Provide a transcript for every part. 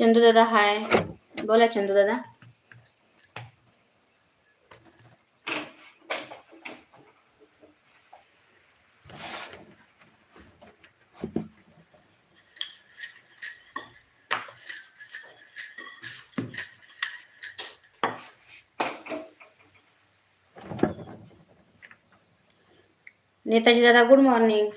चंदू दादा हाय. बोला चंदू दादा. नेताजी दादा गुड मॉर्निंग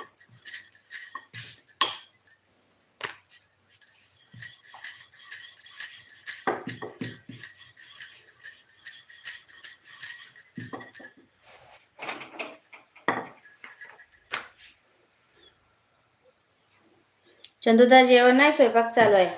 चंदूदा जेवण नाही स्वयंपाक चालू आहे.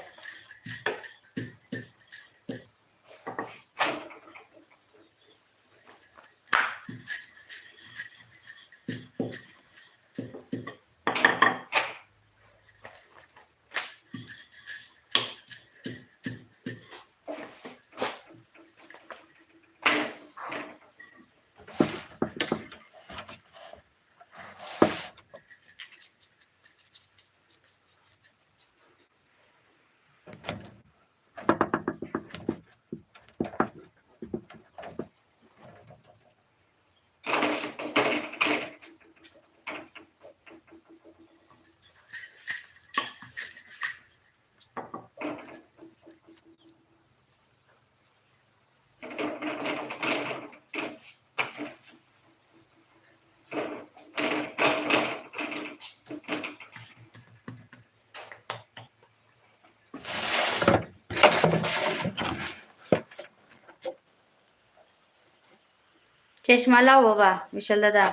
चष्मा लाव बाबा विशाल दादा.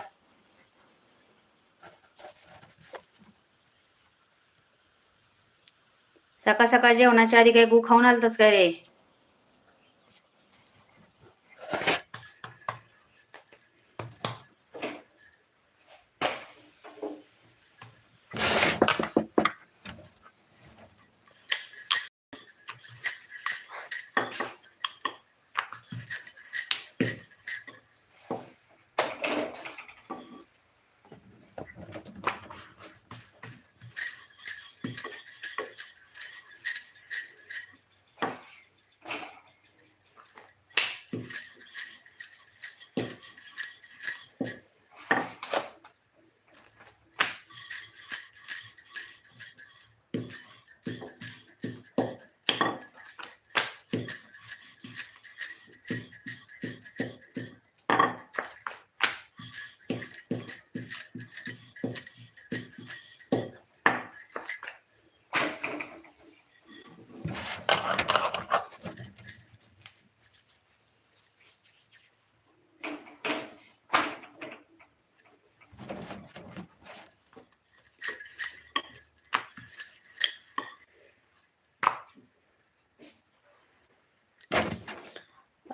सकाळ सकाळ जेवणाच्या आधी काही गु खाऊन आलतस काय रे?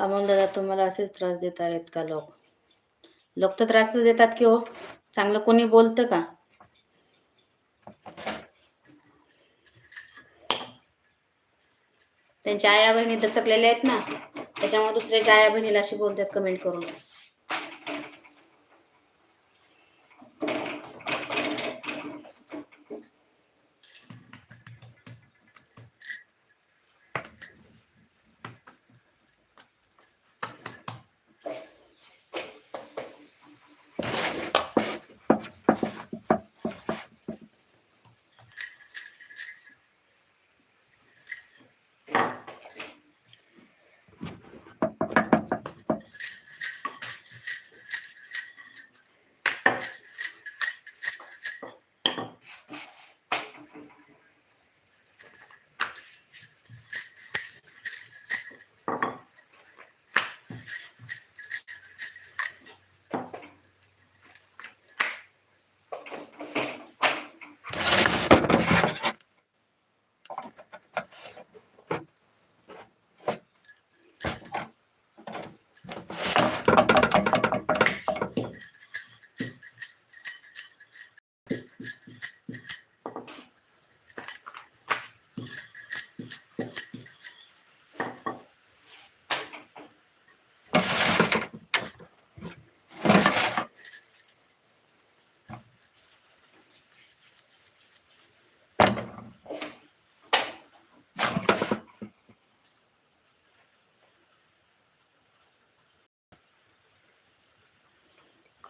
अमोल दादा तुम्हाला असेच त्रास देत आहेत का लोक? लोक तर त्रासच देतात की हो. चांगलं कोणी बोलतं का? त्यांच्या आया बहिणी दचकलेल्या आहेत ना. त्याच्यामुळे दुसऱ्याच्या आया बहिणीला अशी बोलतात कमेंट करून.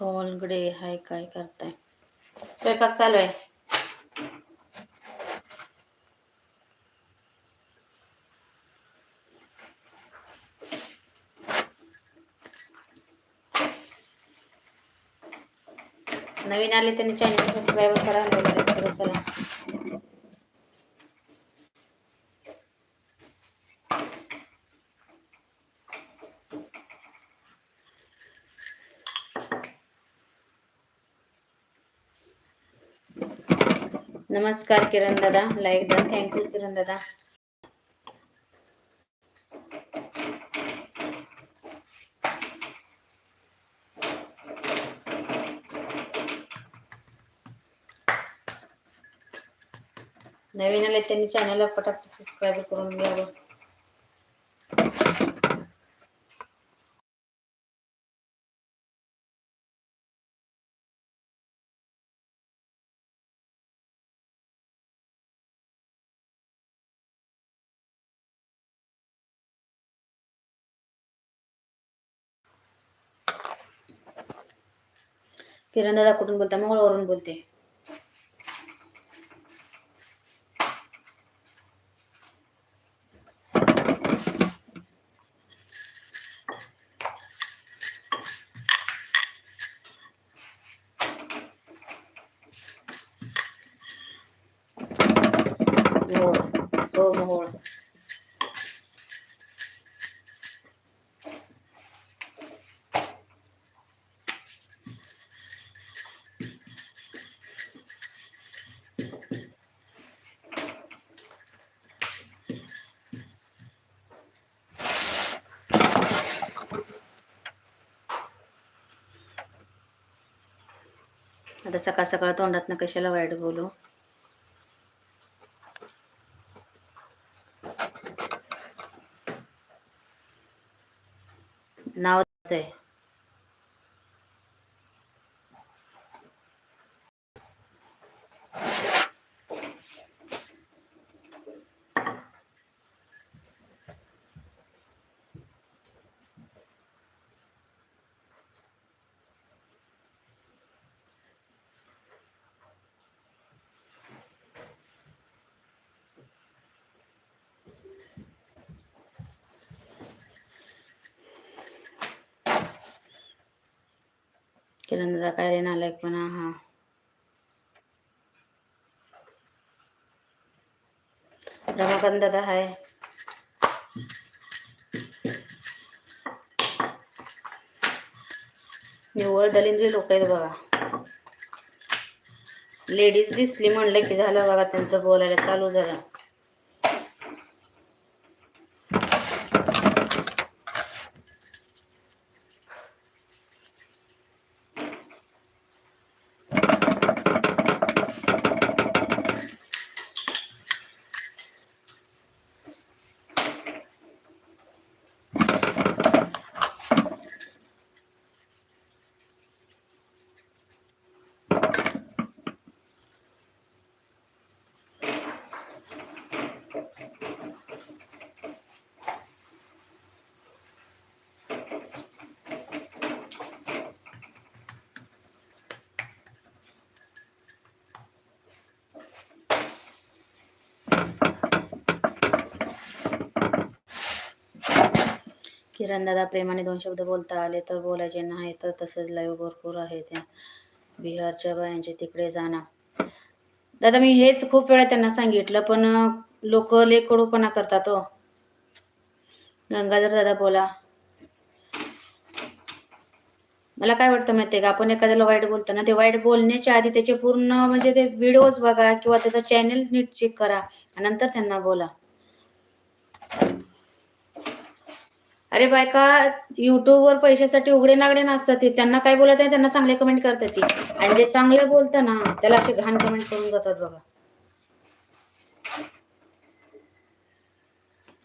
कोलगडे हाय काय करताय स्वयंपाक चालू आहे नवीन आले त्यांनी चॅनल सबस्क्राईब करा करा चला. नमस्कार किरण दादा लाईक द्या थँक्यू किरण दादा. नवीन आले त्यांनी चॅनलला पटापट सबस्क्राईब करून घ्यावं किरण दादा कुठून बोलता मंगळवरून बोलते आता सकाळ सकाळ तोंडातनं कशाला वाईट बोलू? नाव आहे. प्रकारे काय रे नालायकपणा हा रमाकांत दादा हाय. निव्वळ दलिंद्री लोक आहेत बघा. लेडीज दिसली म्हणलं की झालं बघा त्यांचं बोलायला चालू झालं किरण दादा प्रेमाने दोन शब्द बोलता आले तर बोलायचे नाही तर तसेच लाईव्ह भरपूर आहे त्या बिहारच्या बायांचे तिकडे जाणार दादा मी हेच खूप वेळा त्यांना सांगितलं पण लोक लय कडूपणा करतात हो. गंगाधर दादा बोला. मला काय वाटतं माहितीये का आपण एखाद्याला वाईट बोलतो ना ते वाईट बोलण्याच्या आधी त्याचे पूर्ण म्हणजे ते व्हिडिओज बघा किंवा त्याचा चॅनेल नीट चेक करा आणि नंतर त्यांना बोला. अरे बायका युट्यूबवर पैशासाठी उघडे नागडे नसतात ते. त्यांना काय बोलत आहे त्यांना चांगले कमेंट करतात ती. आणि जे चांगले बोलतं ना त्याला असे घाण कमेंट करून जातात बघा.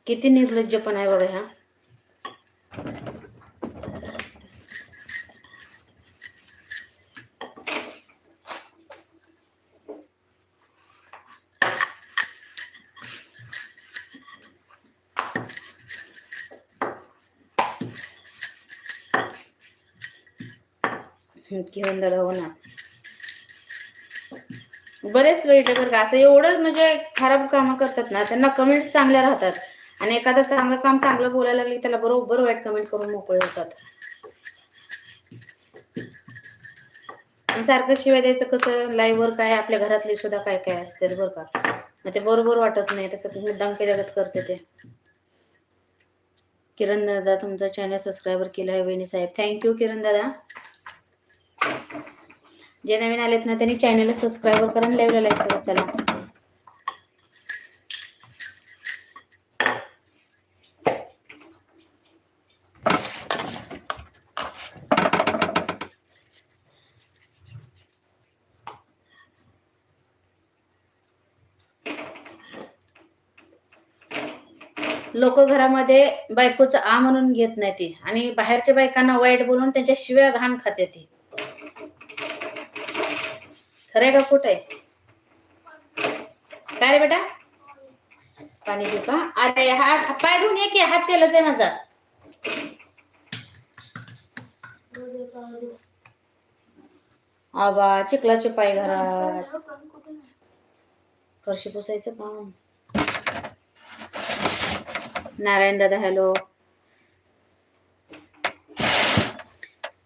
किती निर्लज्जपण आहे बघा ह्या. किरण दादा हो ना. बरेच वेळ बरं का असं एवढंच म्हणजे खराब कामं करतात ना त्यांना कमेंट चांगल्या राहतात. आणि एखादं चांगलं काम चांगलं बोलायला लागले त्याला बरोबर वाईट कमेंट करून मोकळे होतात. आणि सारखं शिवाय द्यायचं कसं? लाईव्ह वर काय? आपल्या घरातले सुद्धा काय काय असते बरं का? मग ते बरोबर वाटत नाही. तसं मुद्दाम केल्यागत करते ते. किरण दादा तुमचा चॅनल सबस्क्राईबर केला आहे वेणी साहेब. थँक्यू किरण दादा. जे नवीन आलेत ना त्यांनी चॅनलला सबस्क्राईबर करा आणि लाईव्हला लाईक करा. चला. लोक घरामध्ये बायकोचं आ म्हणून घेत नाही ती आणि बाहेरच्या बायकांना वाईट बोलून त्यांच्या शिव्या घाण खाते ती. खरंय का खोट आहे काय रे बेटा? पाणी देऊ का? अरे हात पाय धुवून ये की हात तेलच आहे माझा. आबा चिखलाचे पाय घरात. फरशी पुसायचं काम नारायण दादा हॅलो.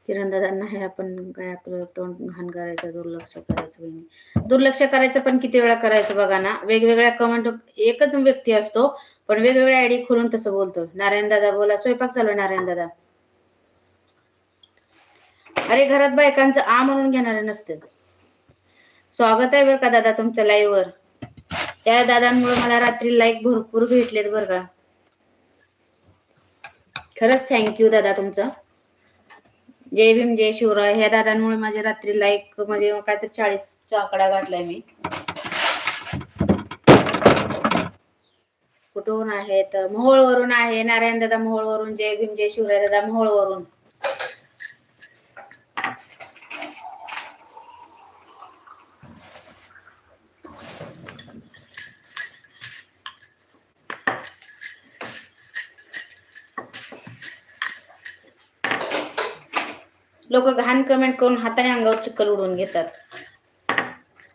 किरणदादांना हे आपण काय आपलं तोंड घाण करायचं दुर्लक्ष करायचं बहिणी. दुर्लक्ष करायचं पण किती वेळा करायचं बघा ना. वेगवेगळ्या कमेंट एकच व्यक्ती असतो पण वेगवेगळ्या आयडी खोलून तसं बोलतो नारायण दादा बोला स्वयंपाक चालू नारायण दादा? अरे घरात बायकांचं आ म्हणून घेणारे नसते. स्वागत आहे बरं का दादा तुमच्या लाईव्ह वर? त्या दादांमुळे मला रात्री लाईक भरपूर भेटलेत बरं का. खरंच थँक्यू दादा तुमचं. जय भीम जय शिवराय. ह्या दादांमुळे माझ्या रात्री लाईक म्हणजे काहीतरी चाळीसचा आकडा गाठलाय मी. कुठून आहेत? मोहोळवरून आहे. नारायण दादा मोहोळवरून. जय भीम जय शिवराय दादा मोहोळवरून. लोक घाण कमेंट करून हाताने अंगावर चिखल उडवून घेतात.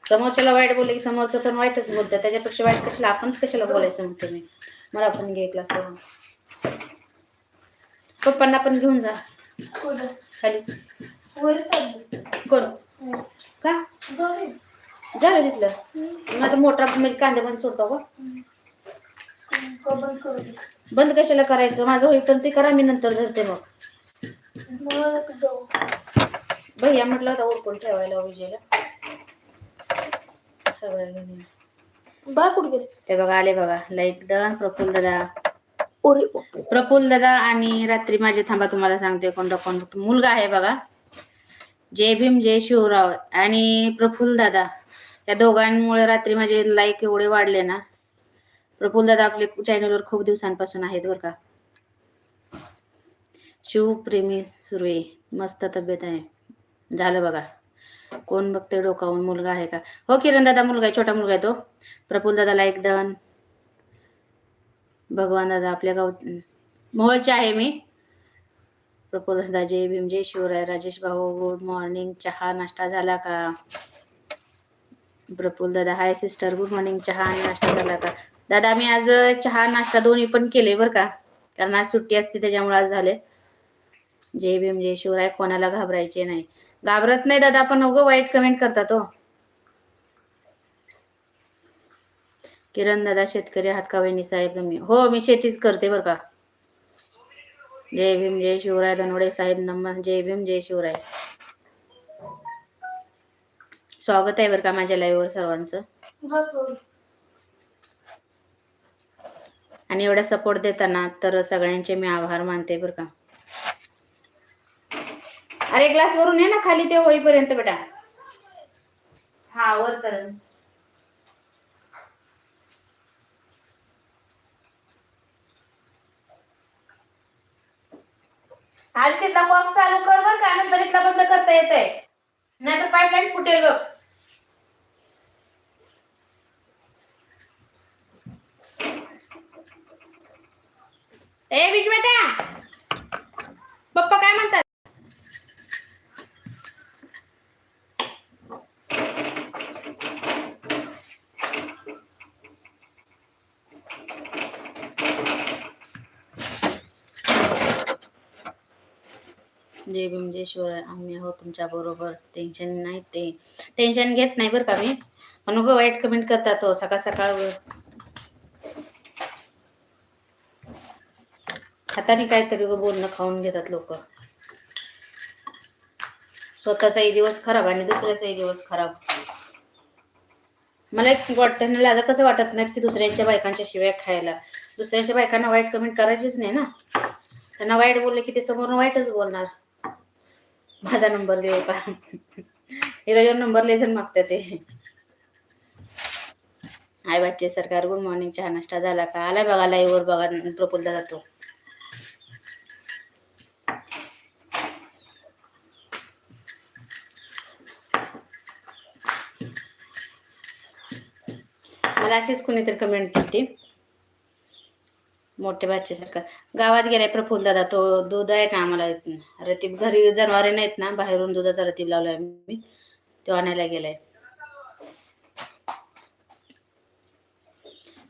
समोरच्याला वाईट बोलले की समोरचं पण वाईटच बोलतं. त्याच्यापेक्षा वाईट कशाला? आपणच कशाला बोलायचं म्हणते मी मला पण घे क्लास पप्पांना पण घेऊन जा. खाली. कोण? का? झालं तिथलं? मग आता मोठा म्हणजे कांद्यामध्ये सोडतो का? बंद कशाला करायचं? माझं होईल तर ते करा मी नंतर धरते मग. भैया म्हटलं होता ओळखून ठेवायला विजयला. बा कुठे गेले? ते बघा आले बघा. लाईक डन प्रफुल्ल दादा. ओरे प्रफुल्ल दादा आणि रात्री माझे थांबा तुम्हाला सांगते कोणता कोण मुलगा आहे बघा. जय भीम जय शिवराव आणि प्रफुल्ल दादा. या दोघांमुळे रात्री माझे लाईक एवढे वाढले ना. प्रफुल्ल दादा आपले चॅनलवर खूप दिवसांपासून आहेत बरं का. शिवप्रेमी सुर्वे मस्त तब्येत आहे. झालं बघा. कोण बघते डोकावून मुलगा आहे का? हो किरण दादा मुलगा आहे छोटा मुलगा आहे तो. प्रफुल दादा लाईक डन. भगवान दादा आपल्या गाव मोहोळचे आहे मी. प्रफुल दादा जय भीम जय शिवराय राजेश भाऊ गुड मॉर्निंग चहा नाश्ता झाला का? प्रफुल दादा हाय सिस्टर गुड मॉर्निंग चहा आणि नाश्ता झाला का? दादा मी आज चहा नाश्ता दोन्ही पण केले बरं का? कारण आज सुट्टी असते त्याच्यामुळे आज झाले जय भीम जय शिवराय कोणाला घाबरायचे नाही. घाबरत नाही दादा आपण उगं वाईट कमेंट करतात हो. किरण दादा शेतकरी आहात साहेब तुम्ही? हो मी शेतीच करते बरं का. जय भीम जय शिवराय धनवडे साहेब नम जय भीम जय शिवराय. स्वागत आहे बरं का माझ्या लाईव्हवर सर्वांचं. आणि एवढा सपोर्ट देताना तर सगळ्यांचे मी आभार मानते बरं का. अरे ग्लास वरून ये ना खाली ते होईपर्यंत बेटा. हा वर तर आज तिथला कॉक चालू कर बर का नंतर इथला बंद करता येतंय. नाही तर पाईपलाईन फुटेल बघ. ए विश्वेटा पप्पा काय म्हणतात? जय भीम जय शिवराय आम्ही आहोत तुमच्या बरोबर. टेन्शन नाही ते. टेन्शन घेत नाही बरं का मी. म्हणून वाईट कमेंट करतात हो सकाळ सकाळ. हाताने काहीतरी बोलणं खाऊन घेतात लोक. स्वतःचाही दिवस खराब आणि दुसऱ्याचाही दिवस खराब. मला एक वाटतं ना लाजा कसं वाटत नाही की दुसऱ्यांच्या बायकांच्या शिवाय खायला. दुसऱ्यांच्या बायकांना वाईट कमेंट करायचीच नाही ना. त्यांना वाईट बोलले की ते समोरून वाईटच बोलणार. माझा नंबर दे का इथं नंबर लेझन मागतात ते. आय बाचे सरकार गुड मॉर्निंग चहा नाश्ता झाला का? आला बघा लाईव्हवर बघा प्रफुल्लदा जातो. मला अशीच कुणीतरी कमेंट केली मोठे बच्चे गावात गेलाय प्रफुल दादा तो दूध आहे ना आम्हाला रतीब घरी जनावरे नाहीत ना बाहेरून दुधाचा रतीब लावलाय मी तो आणायला गेलाय.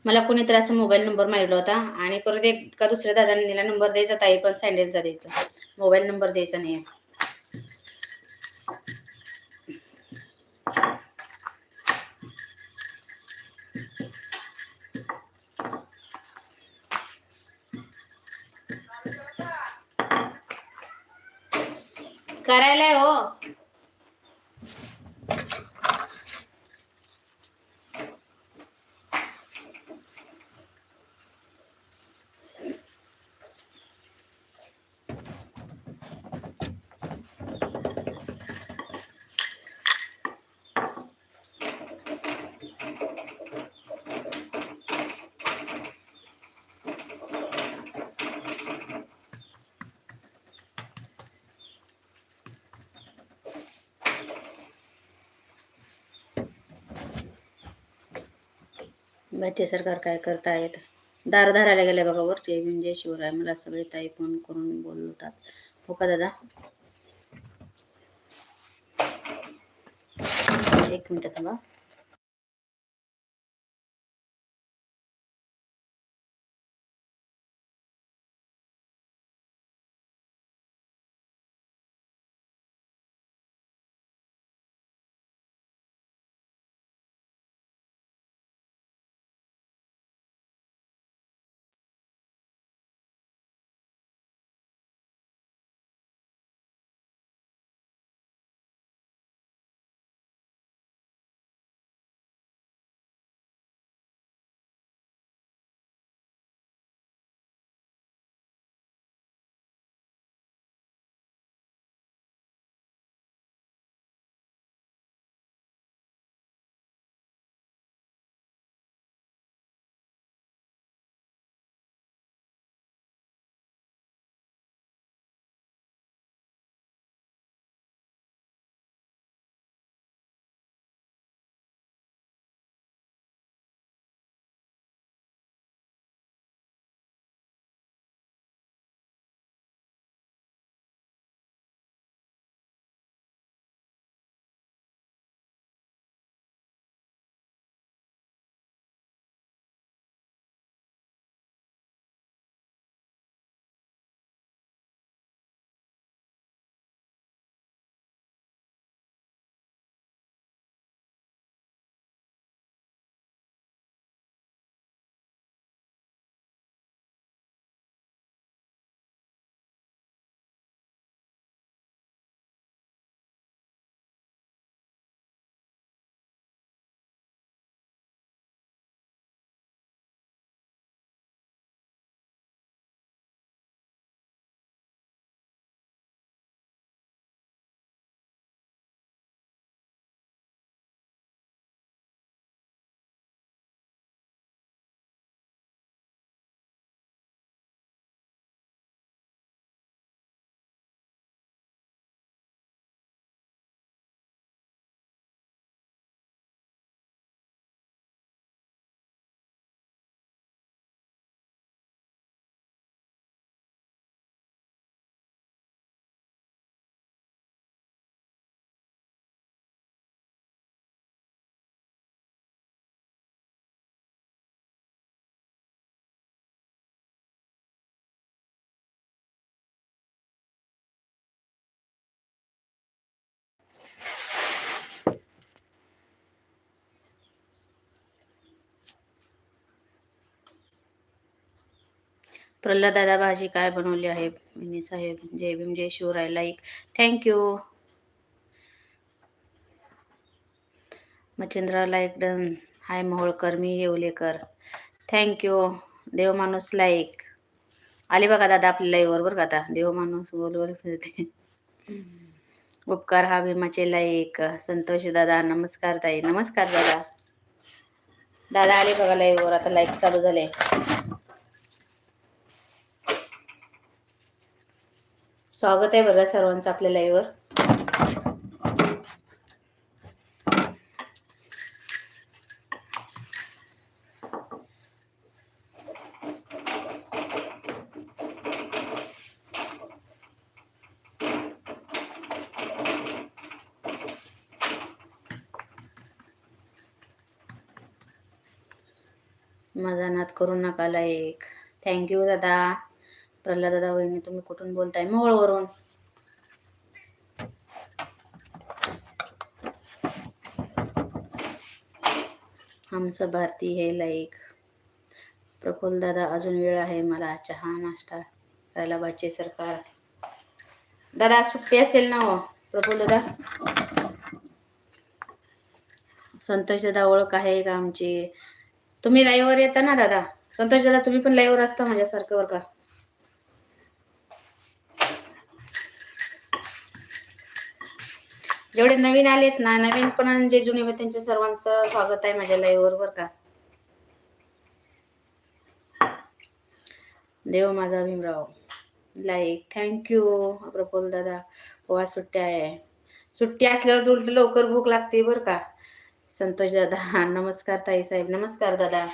मला कुणीतरी असा मोबाईल नंबर मागितला होता आणि परत एक का दुसऱ्या दादाने दिला नंबर द्यायचा ताई पण सँडेलचा द्यायचा मोबाईल नंबर द्यायचा नाही करायला हो राज्य सरकार काय करतायत? दार धारायला गेले बघा वर जय भीम जय शिवराय मला सगळे ताई फोन करून बोलवतात हो का दादा? एक मिनिट थांबा. प्रल्हाद दादा भाजी काय बनवली आहे? मिनी साहेब म्हणजे जय भीम जय Shivray like thank you Machhindra like done hi Moholkar me Yewalekar. Thank you देवमानूस लाईक आले बघा दादा आपल्या लाईव्हवर बरं का आता. देवमाणूस बोलवर फिरते. उपकार हा भीमाचे लाईक संतोष दादा नमस्कार ताई. नमस्कार दादा. दादा आले बघा लाईव्हवर आता लाईक चालू झाले. स्वागत आहे बघा सर्वांचं आपल्या लाईव्हवर माझा नाद करू नका लाईक थँक्यू दादा. प्रल्हाद दादा वहिनी तुम्ही कुठून बोलताय? मोळवरून आमचं भारती हे लाईक. प्रफुल दादा अजून वेळ आहे मला चहा नाश्ता करायला बाचे सरकार. दादा सुट्टी असेल ना हो प्रफुल दादा? संतोष दादा ओळख आहे का आमची? तुम्ही लाईव्हवर येता ना दादा? संतोष दादा तुम्ही पण लाईव्हवर असता माझ्यासारखं बरं का? जेवढे नवीन आलेत ना नवीन पण जे जुने आहेत त्यांच्या सर्वांचं स्वागत आहे माझ्या लाईव्हवर बर का. देव माझा भीमराव. लाईक थँक्यू प्रफुल्ल दादा. हो सुट्ट्या आहे. सुट्टी असल्यावर उलट लवकर भूक लागते बर का. संतोष दादा नमस्कार ताई साहेब. नमस्कार दादा.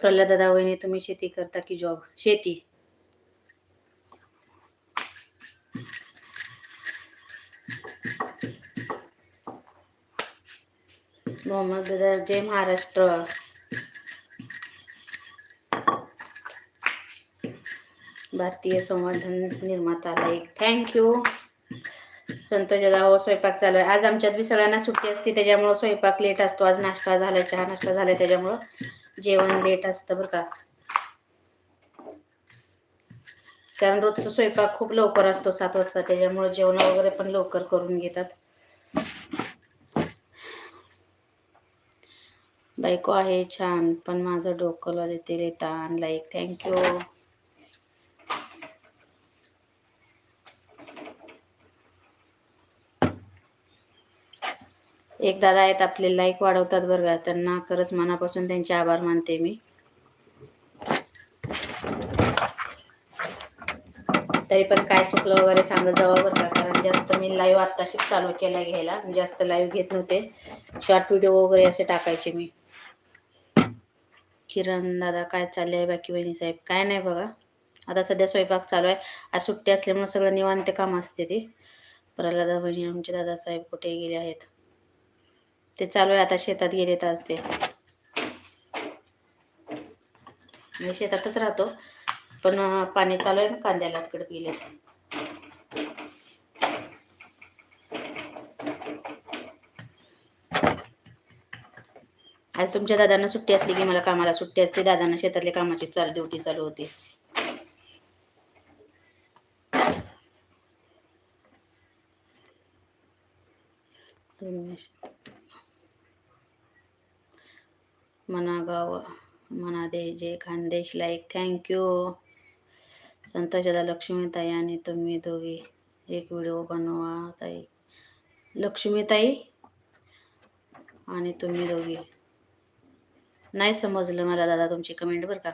प्रल्हाद दादा वहिनी तुम्ही शेती करता की जॉब शेती. मोहम्मद जय महाराष्ट्र. भारतीय संवर्धन निर्माता एक थँक्यू संतोष दादा हो स्वयंपाक चालू आहे. आज आमच्यात बी सगळ्यांना सुट्टी असते त्याच्यामुळं स्वयंपाक लेट असतो. आज नाश्ता झाला चहा नाश्ता झाला त्याच्यामुळं जेवण लेट असतं बरं का. कारण रोजचा स्वयंपाक खूप लवकर असतो सात वाजता. त्याच्यामुळे जेवण वगैरे पण लवकर करून घेतात. बायको आहे छान. पण माझं डोकंला देते ताण लाईक थँक्यू एक दादा आहेत आपले लाईक वाढवतात बरं का. त्यांना खरंच मनापासून त्यांचे आभार मानते मी. तरी पण काय चुकलं वगैरे सांगत जावं बरं का. कारण जास्त मी लाईव्ह आत्ताशीच चालू केला घ्यायला. जास्त लाईव्ह घेत नव्हते. शॉर्ट व्हिडिओ वगैरे असे टाकायचे मी. किरण दादा काय चालले आहे बाकी बहिणी साहेब? काय नाही बघा. आता सध्या स्वयंपाक चालू आहे. आज सुट्टी असल्यामुळे सगळं निवांत काम असते ते. प्रल्हादा बहिणी आमचे दादासाहेब कुठे गेले आहेत? ते चालू आहे. आता शेतात गेले आज ते. मी शेतातच राहतो. पण पाणी चालू आहे ना कांद्याला तिकडे गेले आज तुमच्या दादांना सुट्टी असली की मला कामाला सुट्टी असते. दादांना शेतातले कामाची चाल ड्युटी चालू होती. मना गाव मना दे जे खानदेश लाईक थँक्यू संतोष दादा लक्ष्मीताई आणि तुम्ही दोघी एक व्हिडिओ बनवा ताई. लक्ष्मीताई आणि तुम्ही दोघी. नाही समजलं मला दादा तुमची कमेंट बरं का?